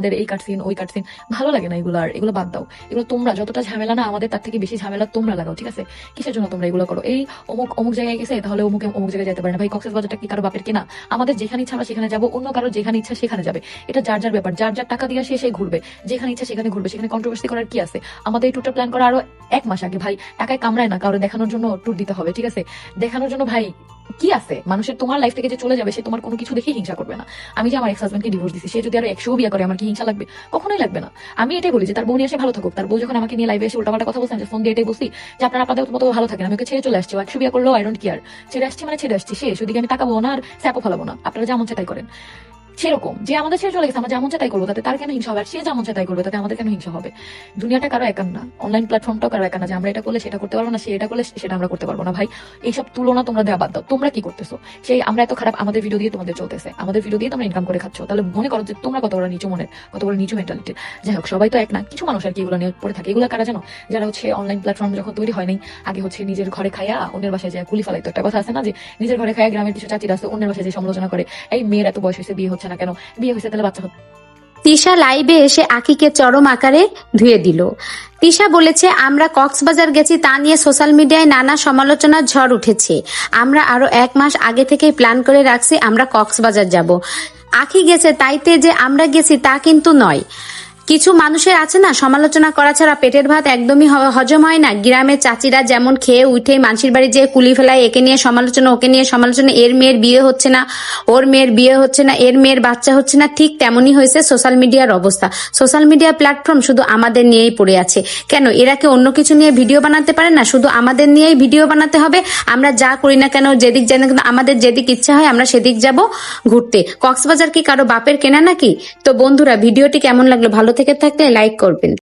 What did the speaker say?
আমাদের এই কাটসিন ওই কাটসিন ভালো লাগে না এগুলো আর, এগুলো বাদ দাও। এগুলো তোমরা, যতটা ঝামেলা না আমাদের, তার থেকে বেশি ঝামেলা তোমরা লাগাও, ঠিক আছে? কিসের জন্য তোমরা এগুলো করো? এই অমুক অমুক জায়গায় গেছে, তাহলে অমুক অমুক জায়গায় যেতে পারে না। ভাই, কক্সেস বাজারটা কি কারও বাপের কিনা? আমাদের যেখানে ইচ্ছা আমরা সেখানে যাব, অন্য কারও যেখানে ইচ্ছা সেখানে যাবে। এটা যার যার ব্যাপার, যার যার টাকা দিয়ে সে সেই ঘুরবে। যেখানে ইচ্ছা সেখানে ঘুরবে, সেখানে কন্ট্রোভার্সি করার কি আছে? আমাদের এই ট্যুরটা প্ল্যান করা আরও এক মাস আগে, ভাই। টাকায় কামড়ায় না কারও দেখানোর জন্য ট্যুর দিতে হবে, ঠিক আছে? দেখানোর জন্য, ভাই কি আছে? মানুষের তোমার লাইফ থেকে যে চলে যাবে, সে তোমার কোনো কিছু দেখে হিংসা করবে না। আমি যে আমার এক্স হাজবেন্ডকে ডিভোর্স দিছি, সে যদি আরও একশো বিয়ে করে, আমার কি হিংসা লাগবে? কখনোই লাগবে না। আমি এটাই বলি যে, তার বোন এসে ভালো থাকুক। তার বউ যখন আমাকে নিয়ে লাইভে এসে উল্টাপাল্টা কথা বলছেন যে ফোন দিয়ে এটাই বলছি যে, আপনারা আপনাদের মতো ভালো থাকেন। আমি ওকে ছেড়ে চলে আসছি একশো বিয়ে করলেও আই ডোন্ট কেয়ার ছেড়ে আসছি মানে ছেড়ে আসছি সে ওদিকে আমি তাকাবো না আর স্যাপও ফেলাবো না। আপনারা যেমন সেটাই করেন। সেরকম, যে আমাদের ছেড়ে চলে গেছে, আমরা যেমন চাই করব, তাতে তার কেন হিংসা হবে? আর সে যেমন চাই করবে, তাতে আমাদের কেন হিংসা হবে? দুনিয়াটা কারও একান না অনলাইন প্ল্যাটফর্মটাও কারও একান না, যে আমরা এটা করলে সেটা করতে পারব না, সে এটা করলে সেটা আমরা করতে পারব না। ভাই, এইসব তুলনা তোমরা দেওয়া বাদ দাও, তোমরা কি করতেছো? সেই আমরা এত খারাপ, আমাদের ভিডিও দিয়ে তোমাদের চলতেছে, আমাদের ভিডিও দিয়ে তোমরা ইনকাম করে খাচ্ছ। তাহলে মনে করো যে তোমরা কত বড় নিচু মনের, কত বড় নিচু মেন্টালিটি যাই হোক, সবাই তো এক না, কিছু মানুষ আর কি এগুলো নিয়ে পড়ে থাকে। এগুলো কারা জানো? যারা হচ্ছে অনলাইন প্ল্যাটফর্ম যখন তৈরি হয় নাই, আগে হচ্ছে নিজের ঘরে খায়া অন্যের বাসায় যায় কুলি ফেলাইতো। একটা কথা আছে না যে, নিজের ঘরে খায়া গ্রামের কিছু চাচিরা আছে অন্যের বাসায় যে সমালোচনা করে, এই মেয়ের এত বয়স হয়েছে, বিয়ে হচ্ছে না কেন? বিয়ে হয়েছে, তাহলে বাচ্চা হচ্ছে তিশা লাইভে এসে আকিকে চরম আকারে ধুয়ে দিল। তিশা বলেছে, আমরা কক্সবাজার গেছি, তা নিয়ে সোশ্যাল মিডিয়ায় নানা সমালোচনার ঝড় উঠেছে। আমরা আরও এক মাস আগে থেকেই প্ল্যান করে রাখছি, আমরা কক্সবাজার যাব। আখি গেছে, তাইতে যে আমরা গেছি, তা কিন্তু নয়। কিছু মানুষের আছে না, সমালোচনা করা ছাড়া পেটের ভাত একদমই হজম হয় না। গ্রামের চাচিরা যেমন খেয়ে উঠে মানুষের বাড়ি যেয়ে কুলি ফেলায়, একে নিয়ে সমালোচনা, ওকে নিয়ে সমালোচনা, এর মেয়ের বিয়ে হচ্ছে না, ওর মেয়ের বিয়ে হচ্ছে না, এর মেয়ের বাচ্চা হচ্ছে না, ঠিক তেমনই হয়েছে সোশ্যাল মিডিয়ার অবস্থা। সোশ্যাল মিডিয়া প্ল্যাটফর্ম শুধু আমাদের নিয়েই পড়ে আছে। কেন, এরা কি অন্য কিছু নিয়ে ভিডিও বানাতে পারে না? শুধু আমাদের নিয়েই ভিডিও বানাতে হবে? আমরা যা করি না কেন, যেদিক যাই না কেন, আমাদের যেদিক ইচ্ছা হয় আমরা সেদিক যাব ঘুরতে। কক্সবাজার কি কারও বাপের কেনা নাকি? তো বন্ধুরা, ভিডিওটি কেমন লাগল ভালো থেকে থাকলে লাইক করবেন।